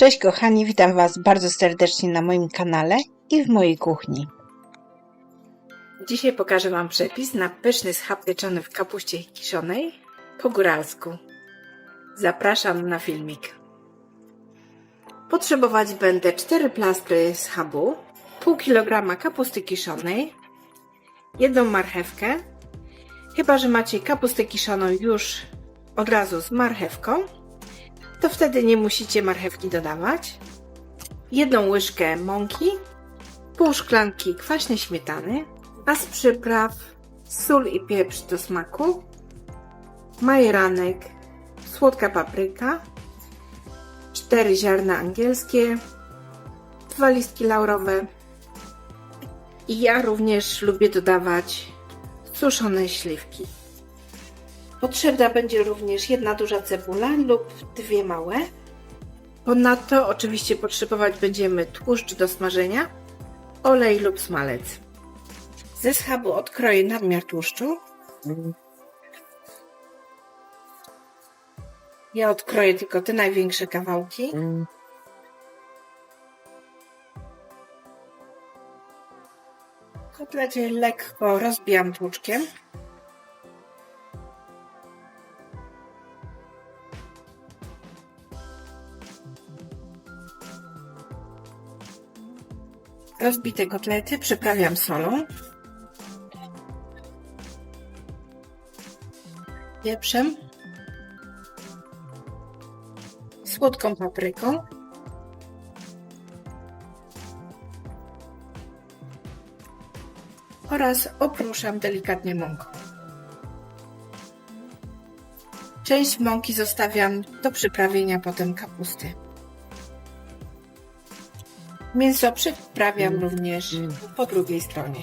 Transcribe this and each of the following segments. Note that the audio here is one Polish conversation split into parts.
Cześć kochani, witam Was bardzo serdecznie na moim kanale i w mojej kuchni. Dzisiaj pokażę Wam przepis na pyszny schab pieczony w kapuście kiszonej po góralsku. Zapraszam na filmik. Potrzebować będę 4 plastry schabu, pół kilograma kapusty kiszonej, jedną marchewkę, chyba że macie kapustę kiszoną już od razu z marchewką, to wtedy nie musicie marchewki dodawać. Jedną łyżkę mąki, pół szklanki kwaśnej śmietany, a z przypraw sól i pieprz do smaku, majeranek, słodka papryka, cztery ziarna angielskie, dwa listki laurowe i ja również lubię dodawać suszone śliwki. Potrzebna będzie również jedna duża cebula lub dwie małe. Ponadto oczywiście potrzebować będziemy tłuszcz do smażenia, olej lub smalec. Ze schabu odkroję nadmiar tłuszczu. Ja odkroję tylko te największe kawałki. Kotlety lekko rozbijam tłuczkiem. Rozbite kotlety przyprawiam solą, pieprzem, słodką papryką, oraz opruszam delikatnie mąką. Część mąki zostawiam do przyprawienia potem kapusty. Mięso przyprawiam również po drugiej stronie.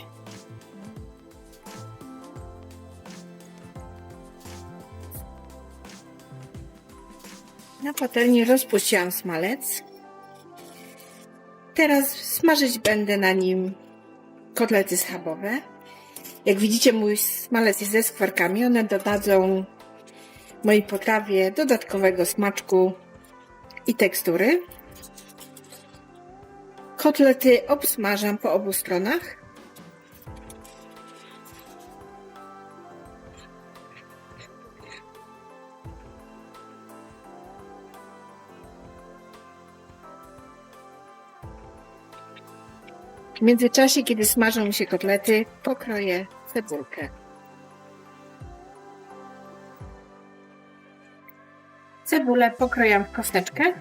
Na patelni rozpuściłam smalec. Teraz smażyć będę na nim kotlety schabowe. Jak widzicie, mój smalec jest ze skwarkami. One dodadzą mojej potrawie dodatkowego smaczku i tekstury. Kotlety obsmażam po obu stronach. W międzyczasie, kiedy smażą mi się kotlety, pokroję cebulkę. Cebulę pokrojam w kosteczkę.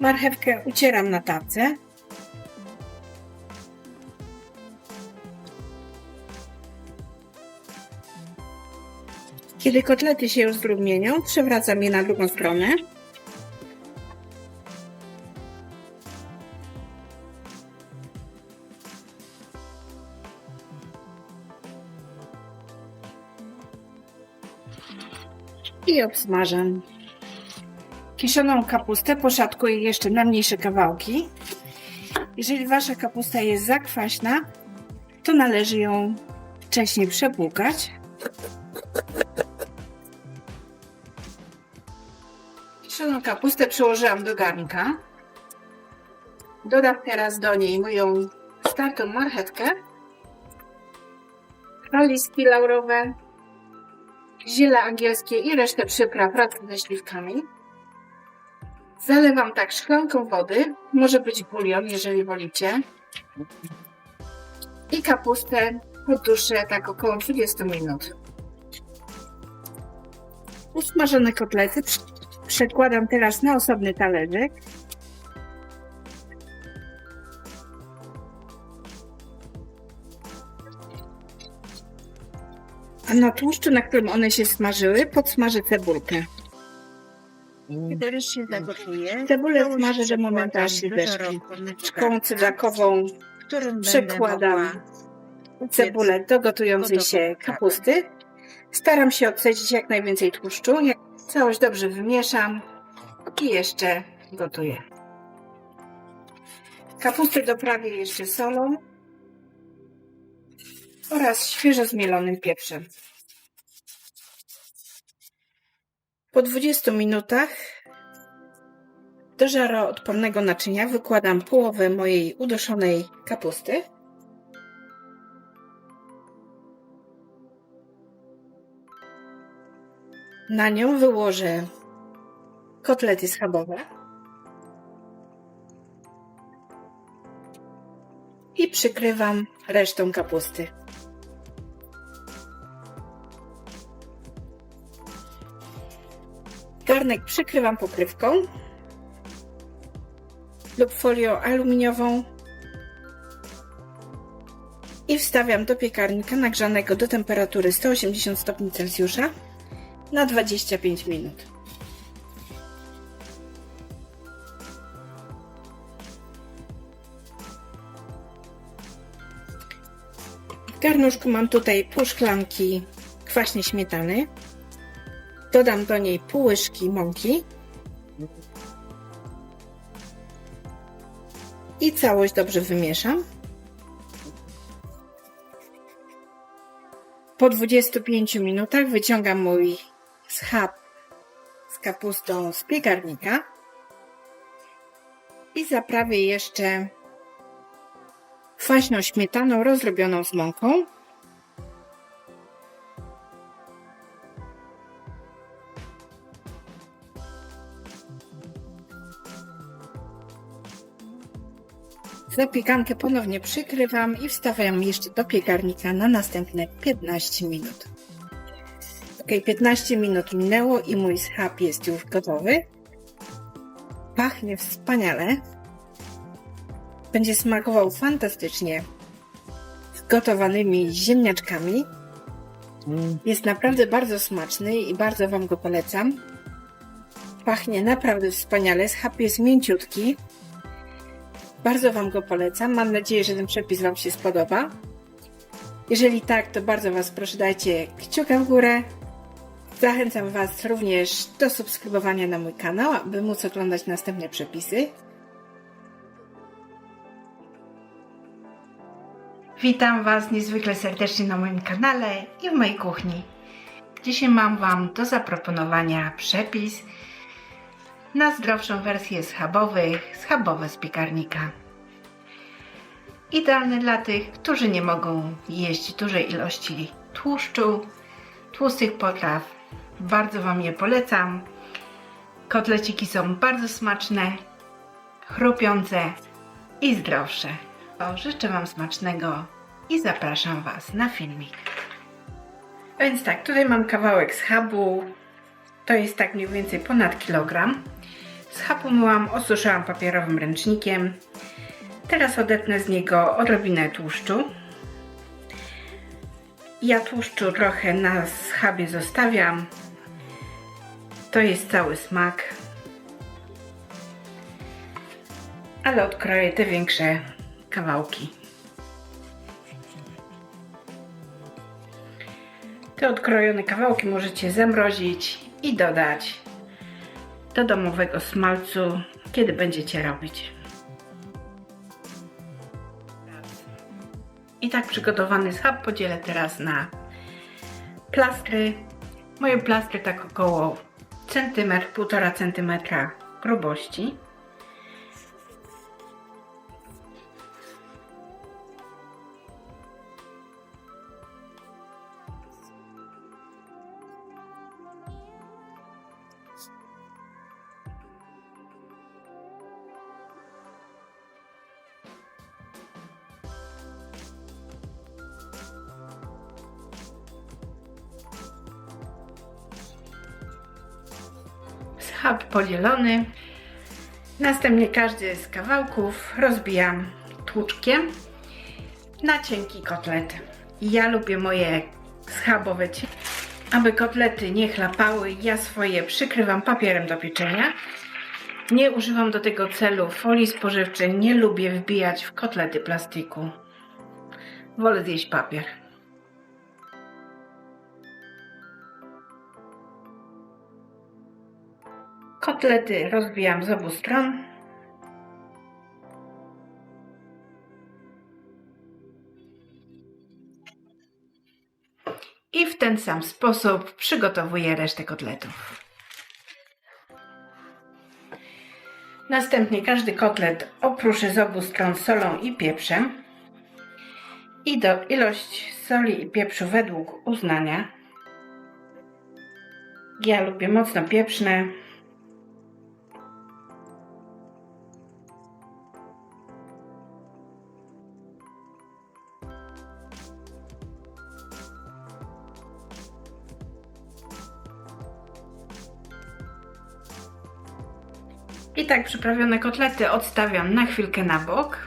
Marchewkę ucieram na tawce. Kiedy kotlety się już zrumienią, przewracam je na drugą stronę. I obsmażam. Kiszoną kapustę poszatkuję jeszcze na mniejsze kawałki. Jeżeli wasza kapusta jest za kwaśna, to należy ją wcześniej przepłukać. Kiszoną kapustę przyłożyłam do garnka. Dodam teraz do niej moją startą marchewkę, listki laurowe, ziele angielskie i resztę przypraw razem ze śliwkami. Zalewam tak szklanką wody, może być bulion, jeżeli wolicie. I kapustę podduszę tak około 20 minut. Usmażone kotlety przekładam teraz na osobny talerzyk. A na tłuszczu, na którym one się smażyły, podsmażę cebulkę. Się zagotuje, Cebulę smażę zeszczy. żarówki, Szkołą cydrakową przekładam cebulę do gotującej się kapusty. Staram się odcedzić jak najwięcej tłuszczu. Całość dobrze wymieszam i jeszcze gotuję. Kapustę doprawię jeszcze solą oraz świeżo zmielonym pieprzem. Po 20 minutach Do żaroodpornego naczynia wykładam połowę mojej uduszonej kapusty. Na nią wyłożę kotlety schabowe i przykrywam resztą kapusty. Garnek przykrywam pokrywką lub folią aluminiową i wstawiam do piekarnika nagrzanego do temperatury 180 stopni Celsjusza na 25 minut. W garnuszku mam tutaj pół szklanki kwaśnej śmietany. Dodam do niej pół łyżki mąki i całość dobrze wymieszam. Po 25 minutach wyciągam mój schab z kapustą z piekarnika i zaprawię jeszcze kwaśną śmietaną rozrobioną z mąką. Zapiekankę ponownie przykrywam i wstawiam jeszcze do piekarnika na następne 15 minut. Ok, 15 minut minęło i mój schab jest już gotowy. Pachnie wspaniale. Będzie smakował fantastycznie z gotowanymi ziemniaczkami. Jest naprawdę bardzo smaczny i bardzo Wam go polecam. Pachnie naprawdę wspaniale. Schab jest mięciutki. Bardzo Wam go polecam. Mam nadzieję, że ten przepis Wam się spodoba. Jeżeli tak, to bardzo Was proszę dajcie kciuka w górę. Zachęcam Was również do subskrybowania na mój kanał, aby móc oglądać następne przepisy. Witam Was niezwykle serdecznie na moim kanale i w mojej kuchni. Dzisiaj mam Wam do zaproponowania przepis na zdrowszą wersję schabowych, schabowe z piekarnika. Idealny dla tych, którzy nie mogą jeść dużej ilości tłuszczu, tłustych potraw. Bardzo Wam je polecam. Kotleciki są bardzo smaczne, chrupiące i zdrowsze. Życzę Wam smacznego i zapraszam Was na filmik. Więc tak, tutaj mam kawałek schabu. To jest tak mniej więcej ponad kilogram. Schab umyłam, osuszyłam papierowym ręcznikiem. Teraz odetnę z niego odrobinę tłuszczu. Ja tłuszczu trochę na schabie zostawiam. To jest cały smak. Ale odkroję te większe kawałki. Te odkrojone kawałki możecie zamrozić i dodać do domowego smalcu, kiedy będziecie robić. I tak przygotowany schab podzielę teraz na plastry. Moje plastry tak około centymetr, półtora centymetra grubości. Schab podzielony. Następnie każdy z kawałków rozbijam tłuczkiem na cienki kotlet. Ja lubię moje schabowe Aby kotlety nie chlapały, ja swoje przykrywam papierem do pieczenia. Nie używam do tego celu folii spożywczej, nie lubię wbijać w kotlety plastiku. Wolę zjeść papier. Kotlety rozbijam z obu stron. I w ten sam sposób przygotowuję resztę kotletów. Następnie każdy kotlet oprószę z obu stron solą i pieprzem. I do ilość soli i pieprzu według uznania. Ja lubię mocno pieprzne. Tak przyprawione kotlety odstawiam na chwilkę na bok.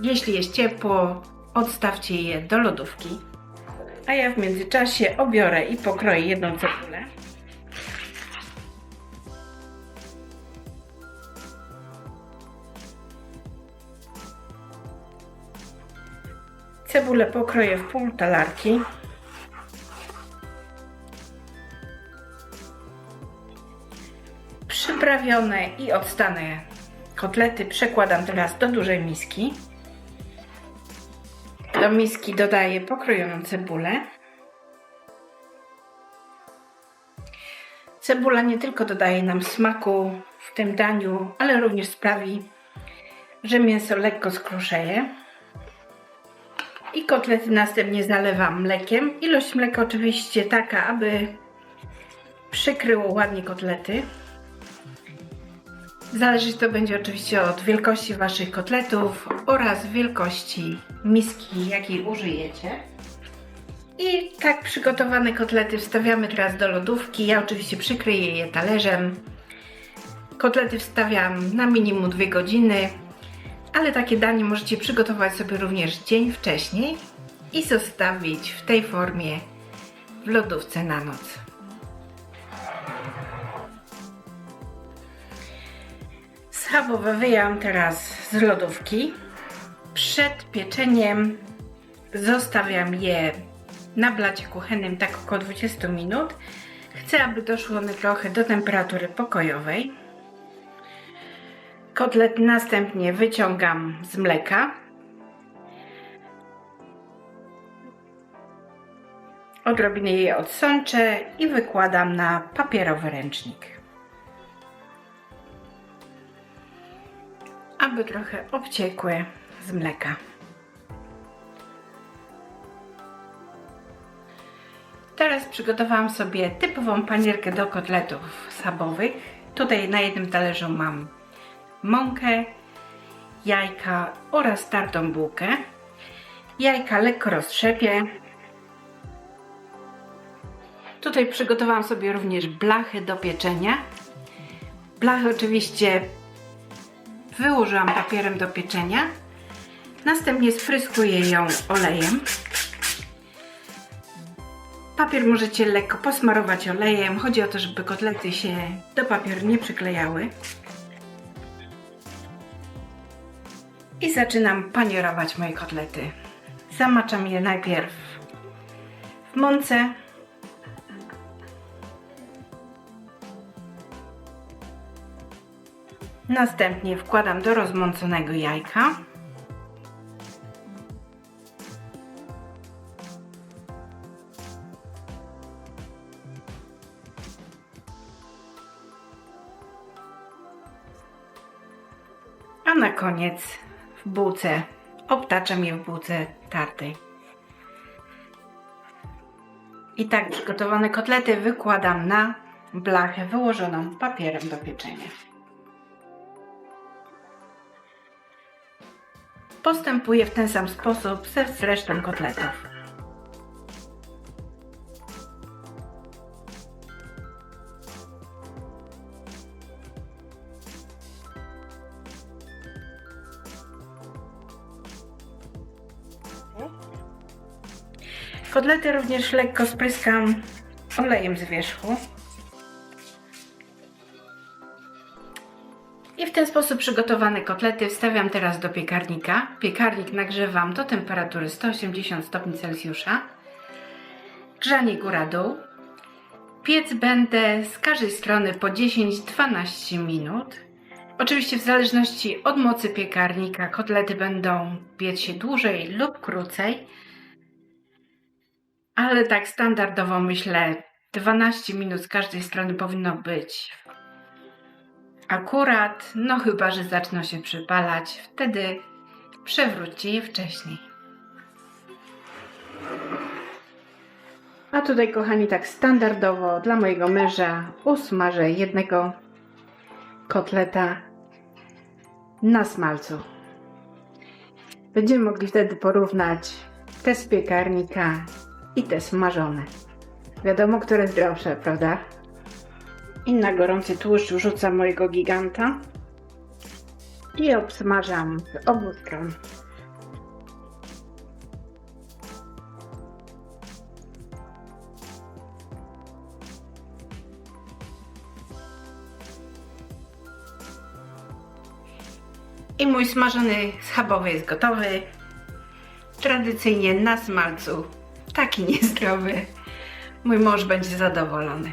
Jeśli jest ciepło, odstawcie je do lodówki. A ja w międzyczasie obiorę i pokroję jedną cebulę. Cebulę pokroję w pół talarki. Przyprawione i odstane kotlety przekładam teraz do dużej miski. Do miski dodaję pokrojoną cebulę. Cebula nie tylko dodaje nam smaku w tym daniu, ale również sprawi, że mięso lekko skruszeje. I kotlety następnie zalewam mlekiem. Ilość mleka oczywiście taka, aby przykryło ładnie kotlety. Zależeć to będzie oczywiście od wielkości Waszych kotletów oraz wielkości miski, jakiej użyjecie. I tak przygotowane kotlety wstawiamy teraz do lodówki. Ja oczywiście przykryję je talerzem. Kotlety wstawiam na minimum 2 godziny, ale takie danie możecie przygotować sobie również dzień wcześniej i zostawić w tej formie w lodówce na noc. Schabowe wyjęłam teraz z lodówki. Przed pieczeniem zostawiam je na blacie kuchennym tak około 20 minut. Chcę, aby doszły one trochę do temperatury pokojowej. Kotlet następnie wyciągam z mleka. Odrobinę je odsączę i wykładam na papierowy ręcznik. Aby trochę obciekły z mleka. Teraz przygotowałam sobie typową panierkę do kotletów schabowych. Tutaj na jednym talerzu mam mąkę, jajka oraz tartą bułkę. Jajka lekko roztrzepię. Tutaj przygotowałam sobie również blachy do pieczenia. Blachy oczywiście Wyłożyłam papierem do pieczenia. Następnie spryskuję ją olejem. Papier możecie lekko posmarować olejem. Chodzi o to, żeby kotlety się do papieru nie przyklejały. I zaczynam panierować moje kotlety. Zamaczam je najpierw w mące. Następnie wkładam do rozmąconego jajka. A na koniec w bułce obtaczam je w bułce tartej. I tak przygotowane kotlety wykładam na blachę wyłożoną papierem do pieczenia. Postępuję w ten sam sposób ze resztą kotletów. Kotlety również lekko spryskam olejem z wierzchu. W ten sposób przygotowane kotlety wstawiam teraz do piekarnika. Piekarnik nagrzewam do temperatury 180 stopni Celsjusza. Grzanie góra-dół. Piec będę z każdej strony po 10-12 minut. Oczywiście w zależności od mocy piekarnika kotlety będą piec się dłużej lub krócej. Ale tak standardowo myślę 12 minut z każdej strony powinno być akurat, no chyba, że zaczną się przypalać, wtedy przewróćcie je wcześniej. A tutaj, kochani, tak standardowo dla mojego męża usmażę jednego kotleta na smalcu. Będziemy mogli wtedy porównać te z piekarnika i te smażone. Wiadomo, które zdrowsze, prawda? I na gorący tłuszcz wrzucam mojego giganta i obsmażam z obu stron. I mój smażony schabowy jest gotowy. Tradycyjnie na smalcu. Taki niezdrowy. Mój mąż będzie zadowolony.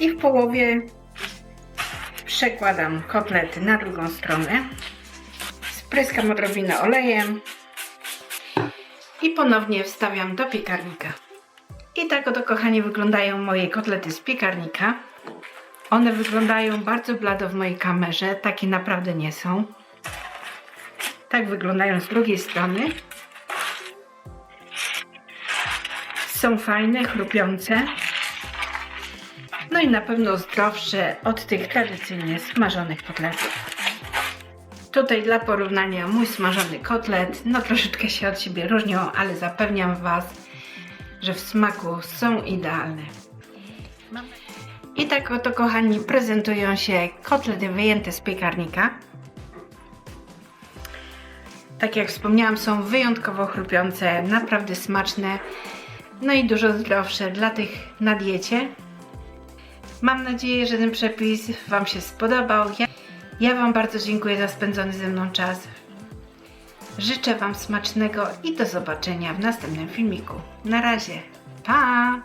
I w połowie przekładam kotlety na drugą stronę. Spryskam odrobinę olejem i ponownie wstawiam do piekarnika. I tak oto, kochani, wyglądają moje kotlety z piekarnika. One wyglądają bardzo blado w mojej kamerze, takie naprawdę nie są. Tak wyglądają z drugiej strony. Są fajne, chrupiące. No i na pewno zdrowsze od tych tradycyjnie smażonych kotletów. Tutaj dla porównania mój smażony kotlet, no troszeczkę się od siebie różnią, ale zapewniam Was, że w smaku są idealne. I tak oto, kochani, prezentują się kotlety wyjęte z piekarnika. Tak jak wspomniałam, są wyjątkowo chrupiące, naprawdę smaczne, no i dużo zdrowsze dla tych na diecie. Mam nadzieję, że ten przepis Wam się spodobał. Ja, ja Wam bardzo dziękuję za spędzony ze mną czas. Życzę Wam smacznego i do zobaczenia w następnym filmiku. Na razie. Pa!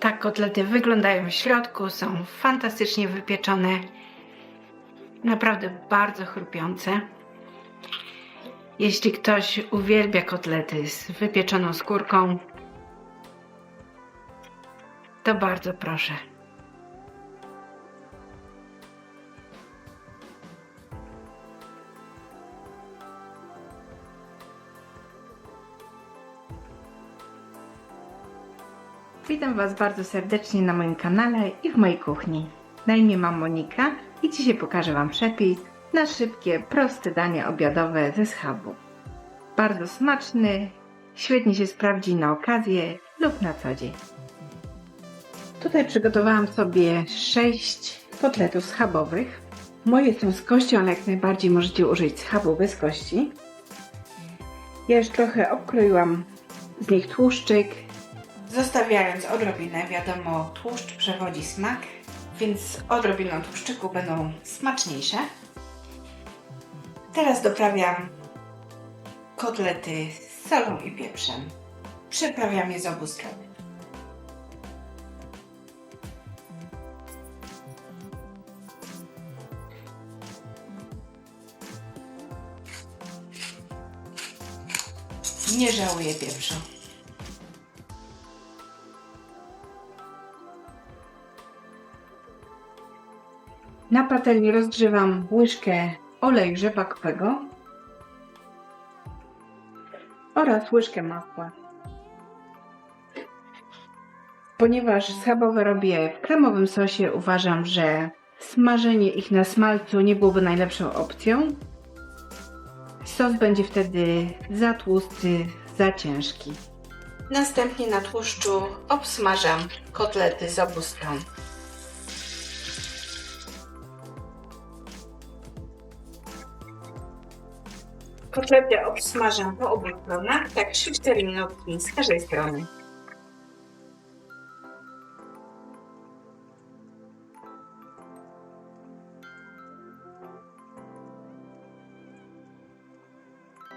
Tak kotlety wyglądają w środku, są fantastycznie wypieczone. Naprawdę bardzo chrupiące. Jeśli ktoś uwielbia kotlety z wypieczoną skórką, to bardzo proszę. Witam Was bardzo serdecznie na moim kanale i w mojej kuchni. Na imię mam Monika i dzisiaj pokażę Wam przepis na szybkie, proste dania obiadowe ze schabu. Bardzo smaczny, świetnie się sprawdzi na okazję lub na co dzień. Tutaj przygotowałam sobie 6 kotletów schabowych. Moje są z kością, ale jak najbardziej możecie użyć schabu bez kości. Ja już trochę obkroiłam z nich tłuszczyk, zostawiając odrobinę. Wiadomo, tłuszcz przewodzi smak, więc odrobiną tłuszczyku będą smaczniejsze. Teraz doprawiam kotlety z solą i pieprzem. Przyprawiam je z obu stron. Nie żałuję pieprzu. Na patelni rozgrzewam łyżkę oleju rzepakowego oraz łyżkę masła. Ponieważ schabowe robię w kremowym sosie, uważam, że smażenie ich na smalcu nie byłoby najlepszą opcją. Sos będzie wtedy za tłusty, za ciężki. Następnie na tłuszczu obsmażam kotlety z obu stron. Kotlety obsmażam po obu stronach, tak 3-4 minutki z każdej strony.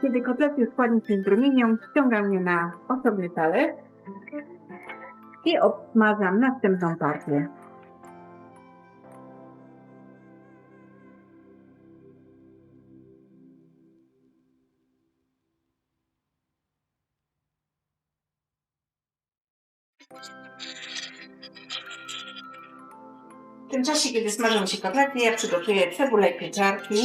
Kiedy kotlety ładnie się zdrumienią, ściągam je na osobny talerz i obsmażam następną partię. tym czasie, kiedy smażą się kotlety, ja przygotuję cebulę i pieczarki.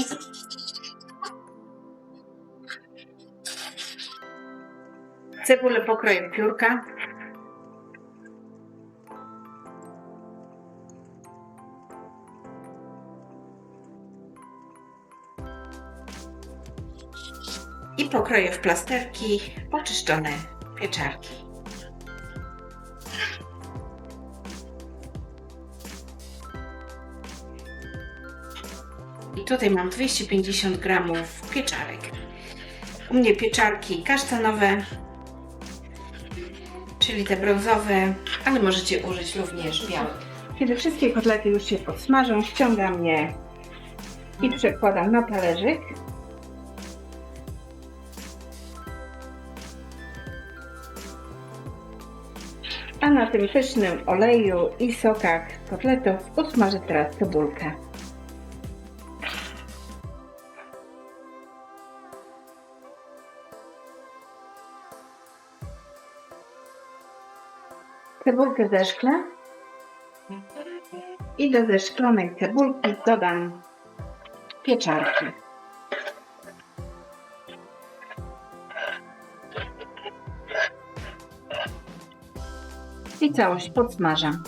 Cebulę pokroję w piórka. I pokroję w plasterki poczyszczone pieczarki. I tutaj mam 250 gramów pieczarek. U mnie pieczarki kasztanowe, czyli te brązowe, ale możecie użyć również białe. Kiedy wszystkie kotlety już się podsmażą, ściągam je i przekładam na talerzyk. A na tym pysznym oleju i sokach kotletów usmażę teraz cebulkę. Cebulkę zeszklę i do zeszklonej cebulki dodam pieczarki. I całość podsmażam.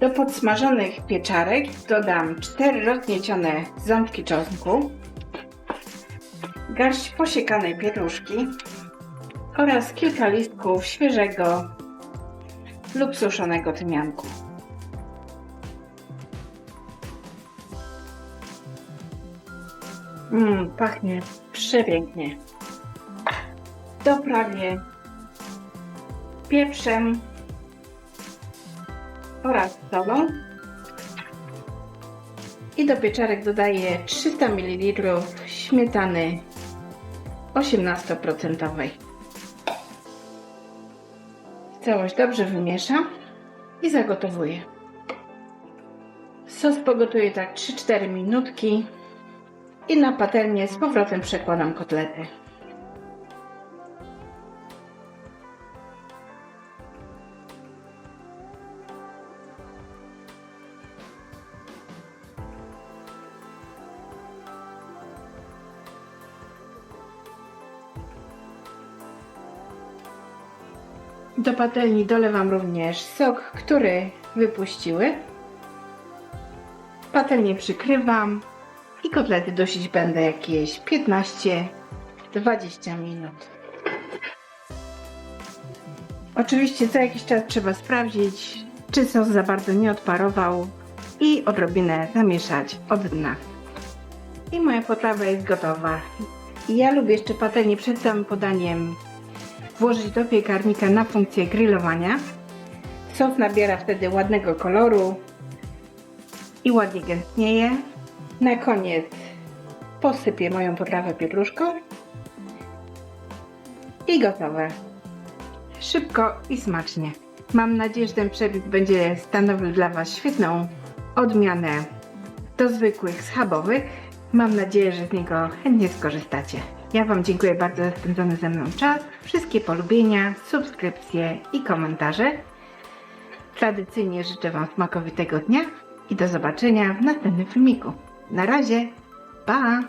Do podsmażonych pieczarek dodam 4 rozgniecione ząbki czosnku, garść posiekanej pietruszki, oraz kilka listków świeżego lub suszonego tymianku. Mmm, pachnie przepięknie. Doprawię pieprzem oraz solą. I do pieczarek dodaję 300 ml śmietany 18%. Całość dobrze wymieszam i zagotowuję. Sos pogotuję tak 3-4 minutki i na patelnię z powrotem przekładam kotlety. Do patelni dolewam również sok, który wypuściły. Patelnię przykrywam i kotlety dusić będę jakieś 15-20 minut. Oczywiście co jakiś czas trzeba sprawdzić, czy sos za bardzo nie odparował i odrobinę zamieszać od dna. I moja potrawa jest gotowa. Ja lubię jeszcze patelnię przed samym podaniem włożyć do piekarnika na funkcję grillowania. Sos nabiera wtedy ładnego koloru i ładnie gęstnieje. Na koniec posypię moją potrawę pietruszką i gotowe. Szybko i smacznie. Mam nadzieję, że ten przepis będzie stanowił dla Was świetną odmianę do zwykłych schabowych. Mam nadzieję, że z niego chętnie skorzystacie. Ja Wam dziękuję bardzo za spędzony ze mną czas. Wszystkie polubienia, subskrypcje i komentarze. Tradycyjnie życzę Wam smakowitego dnia i do zobaczenia w następnym filmiku. Na razie, pa!